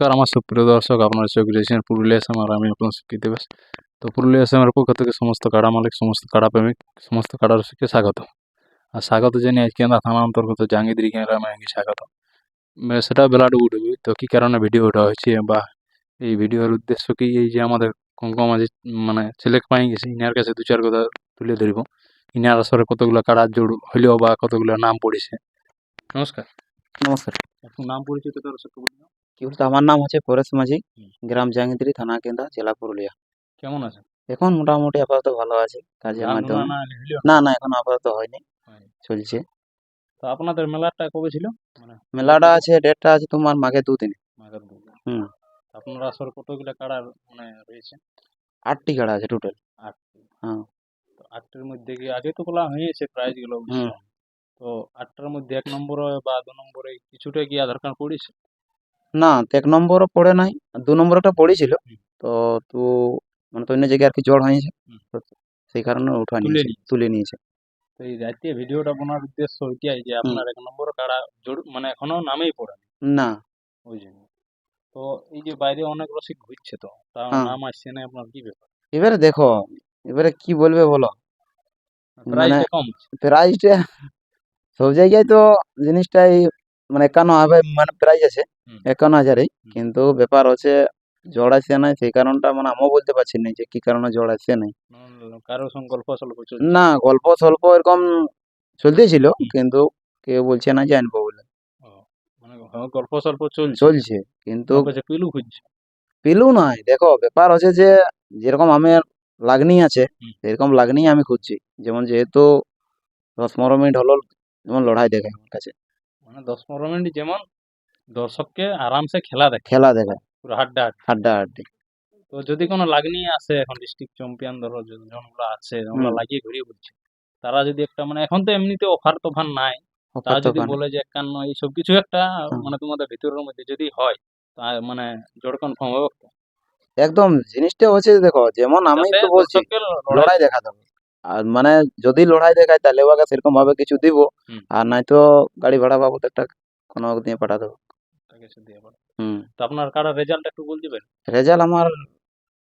নমস্কার, আমার সুপ্রিয় দর্শক, আপনারা চোখ দিয়েছেন পুরুলিয়া এসএম আর আমি আপনার সুখী দেবেশ তো পুরুলিয়া এসএমের পক্ষ থেকে সমস্ত কাড়া মালিক, সমস্ত কাড়া প্রেমিক, সমস্ত কাড়া রসিককে স্বাগত। আর স্বাগত জানিয়ে আজকে আমরা থানা অন্তর্গত জাঙ্গিদিরি গ্রামে স্বাগত। সেটা বেলাটু উঠবে, তো কী কারণে ভিডিও ভিডিওটা হয়েছে বা এই ভিডিওর উদ্দেশ্য কি? এই যে আমাদের কঙ্কা মাঝি মানে ছেলেক পাই গেছে, ইনার কাছে দু চার কথা তুলে ধরব। ইনার আসরে কতগুলো কাড়া জোড় হইলেও বা কতগুলো নাম পড়েছে। নমস্কার। নমস্কার। নাম পরিচিত কি বলতো আমার নাম হচ্ছে পরেশ মাঝি গ্রাম জাঙ্গিদিরি থানা কেন্দ্রা জেলা পুরুলিয়া। কেমন আছেন? এখন মোটামুটি আপাতত ভালো আছে কাজের মাধ্যমে। না না এখন আপাতত হয়নি। চলছে। তো আপনাদের মেলাটা কবে ছিল? মানে মেলাটা আছে ডেটটা আছে তোমার মাঘে দুদিন মাঘের দুপুর হুম। আপনারা আসলে কতগুলো কাড়ার মানে রয়েছে? আটটি কাড়া আছে টোটাল আটটি। হ্যাঁ। তো আটটির মধ্যে কি আগে তো বলা হয়েছে প্রাইজগুলো হুম। তো আটটার মধ্যে এক নম্বরে বা দু নম্বরে কিছুটা কি আধার কার্ড পড়েছে? না তো এক নম্বরও পড়ে নাই। দু নম্বরটা পড়েছিল। তো তো মানে তো অন্য জায়গায় আর কি জড় হয়েছে। সেই কারণে উঠা তুলে নিয়েছে। তুলে নিয়েছে। তো এই রাতে ভিডিওটা বানার উদ্দেশ্য ওইটাই যে আপনার এক নম্বর কাড়া জোর মানে এখনও নামেই পড়ে না। ওই জন্য। তো এই যে বাইরে অনেক রসিক ঘুরছে তো তার হ্যাঁ। নাম আসছে না আপনার কি ব্যাপার? এবারে দেখো এবারে কি বলবে বলো? প্রাইসটা মানে- কম। প্রাইসটা সব জায়গায় তো জিনিসটাই মানে একান্ন হবে মানে প্রাইস আছে একান্ন হাজারেই। হুম। কিন্তু ব্যাপার হচ্ছে জড় আসছে নাই সেই কারণটা মানে আমিও বলতে পারছি না যে কি কারণে জড় আসছে নাই। কারও সঙ্গে গল্প সল্প চলছে। না গল্প স্বল্প এরকম চলতেই ছিল কিন্তু কেউ বলছে না যে আনব বলে। মানে হ্যাঁ, গল্প সল্প চলছে। চলছে কিন্তু পিলু খুঁজছে। পেলু নাই দেখো ব্যাপার হচ্ছে যে যেরকম আমার লাগনি আছে সেরকম লাগনি আমি খুঁজছি। যেমন যেহেতু দশ পনেরো মিনিট হলো যেমন লড়াই দেখায় আমার কাছে। মানে দশ পনেরো মিনিট যেমন দর্শককে আরামসে খেলা দেখে খেলা দেখায়। পুরো হাড্ডা হাড্ডি। হাড্ডা হাড্ডি। তো যদি কোনো লাগনি আসে এখন ডিস্ট্রিক্ট চ্যাম্পিয়ন ধরো জনগুলো আছে ওগুলো হুম। লাগিয়ে ঘুরিয়ে বলছে। তারা যদি একটা মানে এখন তো এমনিতে অফার তোফার নাই। তারা যদি বলে যে একান্ন এইসব কিছু একটা হুম। মানে তোমাদের ভিতরের মধ্যে যদি হয় তা মানে জোর কনফার্ম হবে। একদম জিনিসটা হচ্ছে দেখো যেমন আমি যাতে তো বলছি লড়াই দেখা দেবো আর মানে যদি লড়াই দেখায় তাহলে ওকে সেরকম ভাবে কিছু দিব। আর নাই তো গাড়ি ভাড়া বাবদ একটা কোনো দিয়ে পাঠা দেবো। হুম। তো আপনার কারা রেজাল্ট একটু বলতে পারেন রেজাল্ট আমার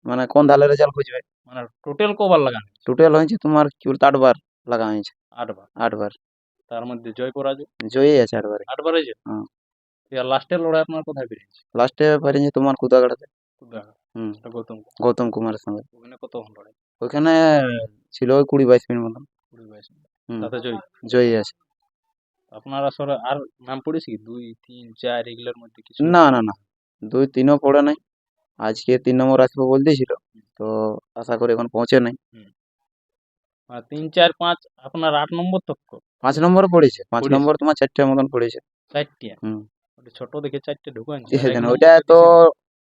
মানে কোন ধালে রেজাল্ট খুঁজবে মানে টোটাল কবার লাগান? টোটাল হয়েছে তোমার কি বলতো আটবার লাগা হয়েছে। আটবার? আটবার। তার মধ্যে জয় পরাজয়? জয়ী আছে আটবারে। আটবার হয়েছে? হুম। লাস্টের লড়াই আপনার কোথায় বেরিয়েছে? লাস্টে পারিনি তোমার কুদাগাড়াতে কুদাঘাট। হুম। গৌতম গৌতম কুমারের সঙ্গে। ওখানে কতক্ষণ লড়াই? ওইখানে ছিল ওই কুড়ি বাইশ মিনিট মতন। কুড়ি বাইশ মিনিট। তাতে জয়। জয়ী আছে। আপনার আসলে আর নাম পড়েছে কি? দুই তিন চার এগুলোর মধ্যে কিছু? না না না। দুই তিনও পড়ে নাই। আজকে তিন নম্বর আসব বলতেছিল তো আশা করি এখন পৌঁছে নাই। আর তিন চার পাঁচ আপনার আট নম্বর তক্ক পাঁচ নম্বর পড়েছে। পাঁচ নম্বর তোমার চারটে মতন পড়েছে। চারটে? হুম। ছোট দেখে চারটে ঢুকান। ওইটা তো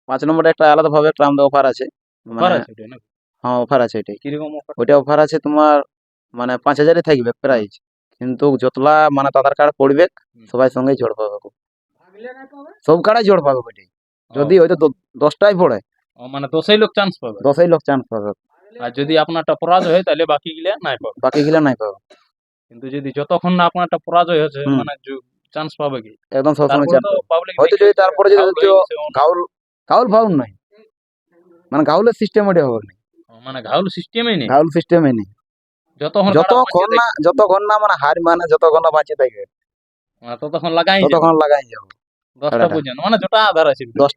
পাঁচ নম্বরটা একটা আলাদা ভাবে একটা আমাদের অফার আছে। মানে হ্যাঁ অফার আছে এটাই। কীরকম অফার ওইটা অফার আছে তোমার মানে পাঁচ হাজারে থাকবে প্রাইস কিন্তু যতলা মানে আধার কার্ড পড়বে সবাই সঙ্গে জোড় পাবে। সব কার্ডাই জোড় পাবে ওইটাই। যদি হয়তো দশটাই পড়ে। মানে দশই লোক চান্স পাবে? দশই লোক চান্স পাবে। আর যদি আপনারটা পরাজয় হয় তাহলে বাকি গিলা নাই পাবে। বাকি গিলা নাই পাবে। কিন্তু যদি যতক্ষণ না আপনারটা পরাজয় হচ্ছে মানে চান্স পাবে কি? একদম সবসময় তারপরে চান্স হয়তো যদি তারপরে যদি গাউল গাউল ফাউল নাই। মানে গাউলের সিস্টেম ওটা হবে না। মানে ঘাউল সিস্টেমই নেই। গাউল সিস্টেমে নেই। যতক্ষণ যতক্ষণ না যতক্ষণ না মানে হার মানে যতক্ষণ না বাঁচে থাকবে মানে ততক্ষণ লাগাই ততক্ষণ লাগাই দশটা পর্যন্ত। মানে যেটা আধার আছে দশ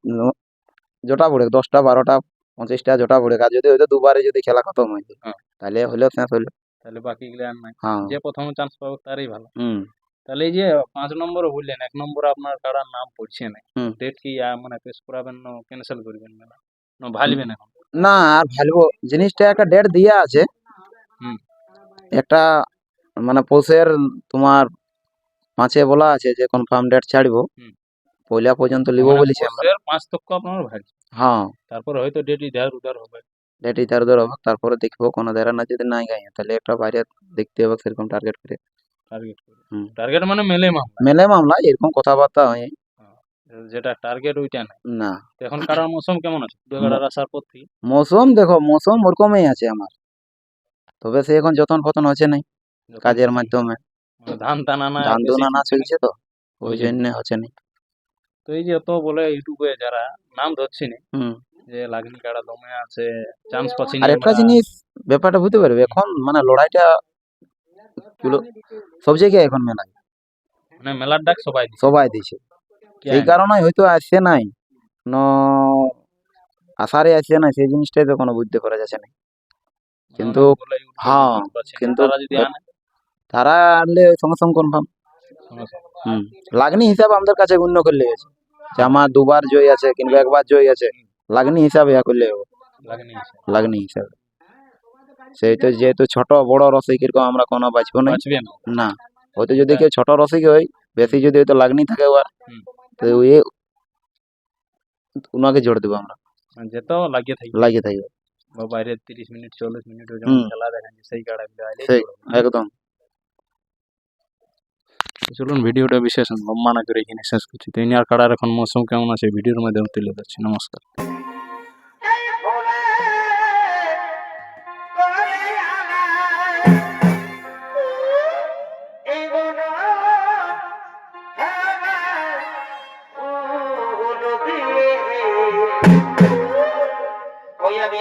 জোটা পড়ে দশটা বারোটা পঁচিশটা জোটা পড়ে আর যদি হয়তো দুবারে যদি খেলা খতম হয়ে যায় হ্যাঁ। তাহলে হলেও শেষ হইল তাহলে বাকি গুলো আর নাই। হ্যাঁ। যে প্রথম চান্স পাবো তারই ভালো। তাহলে এই যে পাঁচ নম্বর বললেন এক নম্বর আপনার কারার নাম পড়ছে না। ডেট কি মানে পেশ করাবেন না ক্যান্সেল করবেন না? না না আর ভালবো জিনিসটা একটা ডেট দিয়া আছে। একটা মানে পৌষের তোমার পাঁচে বলা আছে যে কনফার্ম ডেট ছাড়বো। পয়লা পর্যন্ত লিব মানে বলেছি আমরা। পাঁচ তক্ক আপনার ভাই হ্যাঁ। তারপরে হয়তো ডেট ইধার উধার হবে। ডেট ইতার ধর হবে তারপরে দেখব কোনো দেরা না যদি নাই গাই তাহলে একটা বাইরে দেখতে হবে সেরকম টার্গেট করে। টার্গেট করে। টার্গেট মানে মেলে মামলা। মেলে মামলা এরকম কথাবার্তা হয়। যেটা টার্গেট ওইটা না। না এখন কারার মৌসুম কেমন আছে? দুগাড়ার আসার পর থেকে? মৌসুম দেখো মৌসুম ওরকমই আছে আমার। তবে সে এখন যতন ফতন হচ্ছে নাই কাজের মাধ্যমে। মানে ধান টানা না ধান আনা না। চলছে তো ওই জন্য। হচ্ছে না তো এই যে এত বলে ইউটিউবে যারা নাম ধরছি না হুম। যে লাগনি কাড়া দমে আছে চান্স পাচ্ছি আর একটা জিনিস ব্যাপারটা বুঝতে পারবে এখন মানে লড়াইটা সব জায়গায় এখন মেলা মানে মেলার ডাক সবাই সবাই দিছে। কি এই কারণে হয়তো আসছে নাই। ন আসারে আসছে না সেই জিনিসটাই তো কোনো বুঝতে পারা যাচ্ছে না। কিন্তু হ্যাঁ, কিন্তু তারা আনলে সঙ্গে সঙ্গে কনফার্ম। হুম লাগনি হিসাবে আমাদের কাছে গণ্য করলে গেছে। যে আমার দুবার জয় আছে কিংবা একবার জয় আছে লাগনি হিসাবে ইয়া করলে লাগনি হিসাবে। সেই তো যেহেতু ছোট বড় রসিক এরকম আমরা কোনো বাঁচবো না না। না হয়তো যদি কেউ ছোট রসিক হয় বেশি যদি হয়তো লাগনি থাকে ওর। তো এ ওনাকে জোর দেবো আমরা। যেত লাগিয়ে থাকবে লাগিয়ে থাকবে বাইরে তিরিশ মিনিট চল্লিশ মিনিট যেমন খেলা দেখেন সেই একদম। চলুন ভিডিওটা বিশেষ লম্বা না করে এখানে শেষ করছি। তো ইনার আর কাড়ার এখন মৌসুম কেমন আছে? ভিডিওর মাধ্যমে তুলে ধরছি নমস্কার।